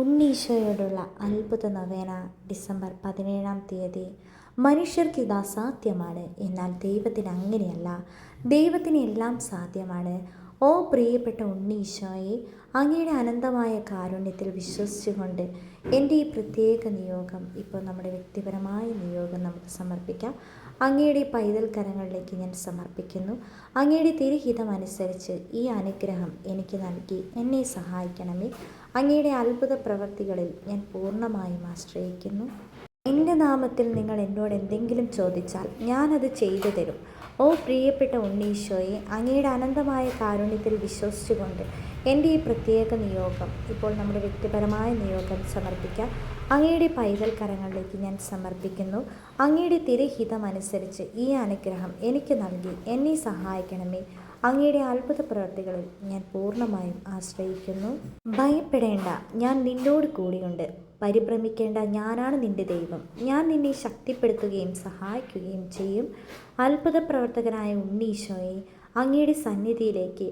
ഉണ്ണീശോയോടുള്ള അത്ഭുത നവേന ഡിസംബർ പതിനേഴാം തീയതി. മനുഷ്യർക്ക് ഇത് അസാധ്യമാണ് എന്നാൽ ദൈവത്തിന് അങ്ങനെയല്ല. ദൈവത്തിന് എല്ലാം സാധ്യമാണ്. ഓ പ്രിയപ്പെട്ട ഉണ്ണീശോയെ അങ്ങയുടെ അനന്തമായ കാരുണ്യത്തിൽ വിശ്വസിച്ചുകൊണ്ട് എന്റെ ഈ പ്രത്യേക നിയോഗം ഇപ്പോൾ നമ്മുടെ വ്യക്തിപരമായ നിയോഗം നമുക്ക് സമർപ്പിക്കാം. അങ്ങയുടെ പൈതൽ കരങ്ങളിലേക്ക് ഞാൻ സമർപ്പിക്കുന്നു. അങ്ങയുടെ തിരുഹിതം അനുസരിച്ച് ഈ അനുഗ്രഹം എനിക്ക് നൽകി എന്നെ സഹായിക്കണമേ. അങ്ങയുടെ അത്ഭുത പ്രവൃത്തികളിൽ ഞാൻ പൂർണമായും ആശ്രയിക്കുന്നു. എന്റെ നാമത്തിൽ നിങ്ങൾ എന്നോട് എന്തെങ്കിലും ചോദിച്ചാൽ ഞാനത് ചെയ്തു തരും. ഓ പ്രിയപ്പെട്ട ഉണ്ണീശോയെ അങ്ങയുടെ അനന്തമായ കാരുണ്യത്തിൽ വിശ്വസിച്ചുകൊണ്ട് എന്റെ ഈ പ്രത്യേക നിയോഗം ഇപ്പോൾ നമ്മുടെ വ്യക്തിപരമായ നിയോഗം സമർപ്പിക്കാം. അങ്ങയുടെ പൈതൽ കരങ്ങളിലേക്ക് ഞാൻ സമർപ്പിക്കുന്നു. അങ്ങയുടെ തിരഹിതമനുസരിച്ച് ഈ അനുഗ്രഹം എനിക്ക് നൽകി എന്നെ സഹായിക്കണമേ. അങ്ങയുടെ അത്ഭുത പ്രവർത്തികളിൽ ഞാൻ പൂർണമായും ആശ്രയിക്കുന്നു. ഭയപ്പെടേണ്ട ഞാൻ നിന്നോട് കൂടിയുണ്ട്. പരിഭ്രമിക്കേണ്ട ഞാനാണ് നിന്റെ ദൈവം. ഞാൻ നിന്നെ ശക്തിപ്പെടുത്തുകയും സഹായിക്കുകയും ചെയ്യും. അത്ഭുത പ്രവർത്തകനായ ഉണ്ണീശോയെ അങ്ങയുടെ സന്നിധിയിലേക്ക്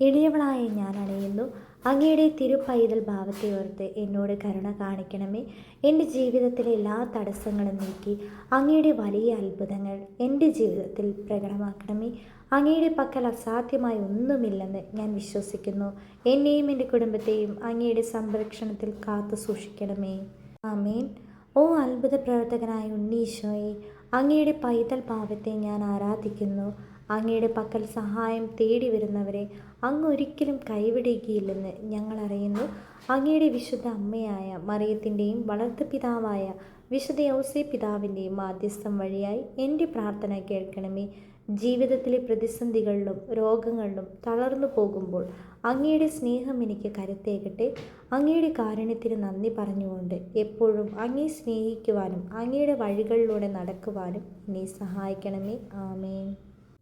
എളിയവളായ ഞാൻ അണയുന്നു. അങ്ങയുടെ തിരുപ്പൈതൽ ഭാവത്തെ ഓർത്ത് എന്നോട് കരുണ കാണിക്കണമേ. എന്റെ ജീവിതത്തിലെ എല്ലാ തടസ്സങ്ങളും നീക്കി അങ്ങയുടെ വലിയ അത്ഭുതങ്ങൾ എന്റെ ജീവിതത്തിൽ പ്രകടമാക്കണമേ. അങ്ങയുടെ പക്കൽ അസാധ്യമായി ഒന്നുമില്ലെന്ന് ഞാൻ വിശ്വസിക്കുന്നു. എന്നെയും എന്റെ കുടുംബത്തെയും അങ്ങയുടെ സംരക്ഷണത്തിൽ കാത്തു സൂക്ഷിക്കണമേ. ആമേൻ. ഓ അത്ഭുത പ്രവർത്തകനായ ഉണ്ണീശോയെ അങ്ങയുടെ പൈതൽ ഭാവത്തെ ഞാൻ ആരാധിക്കുന്നു. അങ്ങയുടെ പക്കൽ സഹായം തേടി വരുന്നവരെ അങ്ങ് ഒരിക്കലും കൈവിടുകയില്ലെന്ന് ഞങ്ങൾ അറിയുന്നു. അങ്ങയുടെ വിശുദ്ധ അമ്മയായ മറിയത്തിന്റെയും വളർത്തു പിതാവായ വിശുദ്ധ ഔസേ പിതാവിന്റെയും മാധ്യസ്ഥം വഴിയായി എന്റെ പ്രാർത്ഥന കേൾക്കണമേ. ജീവിതത്തിലെ പ്രതിസന്ധികളിലും രോഗങ്ങളിലും തളർന്നു പോകുമ്പോൾ അങ്ങയുടെ സ്നേഹം എനിക്ക് കരുത്തേകട്ടെ. അങ്ങയുടെ കാരുണ്യത്തിന് നന്ദി പറഞ്ഞുകൊണ്ട് എപ്പോഴും അങ്ങേ സ്നേഹിക്കുവാനും അങ്ങയുടെ വഴികളിലൂടെ നടക്കുവാനും എന്നെ സഹായിക്കണമേ. ആമേൻ.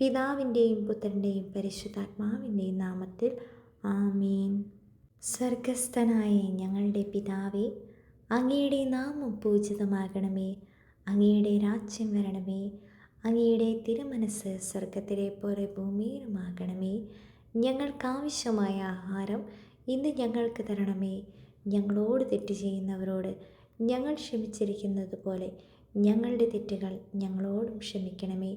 പിതാവിന്റെയും പുത്രന്റെയും പരിശുദ്ധാത്മാവിന്റെയും നാമത്തിൽ ആമീൻ. സ്വർഗസ്ഥനായ ഞങ്ങളുടെ പിതാവേ അങ്ങയുടെ നാമം പൂജിതമാകണമേ. അങ്ങയുടെ രാജ്യം വരണമേ. അങ്ങയുടെ തിരുമനസ് സ്വർഗത്തിലെ പോലെ ഭൂമിയിലുമാകണമേ. ഞങ്ങൾക്കാവശ്യമായ ആഹാരം ഇന്ന് ഞങ്ങൾക്ക് തരണമേ. ഞങ്ങളോട് തെറ്റ് ചെയ്യുന്നവരോട് ഞങ്ങൾ ക്ഷമിച്ചിരിക്കുന്നത് പോലെ ഞങ്ങളുടെ തെറ്റുകൾ ഞങ്ങളോടും ക്ഷമിക്കണമേ.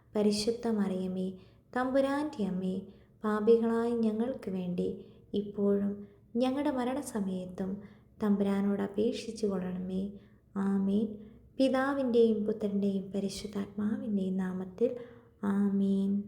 പരിശുദ്ധ മറിയമേ തമ്പുരാന്റെ അമ്മേ പാപികളായ ഞങ്ങൾക്ക് വേണ്ടി ഇപ്പോഴും ഞങ്ങളുടെ മരണസമയത്തും തമ്പുരാനോട് അപേക്ഷിച്ചു കൊള്ളണമേ. ആമേൻ. പിതാവിന്റെയും പുത്രന്റെയും പരിശുദ്ധാത്മാവിന്റെയും നാമത്തിൽ ആമേൻ.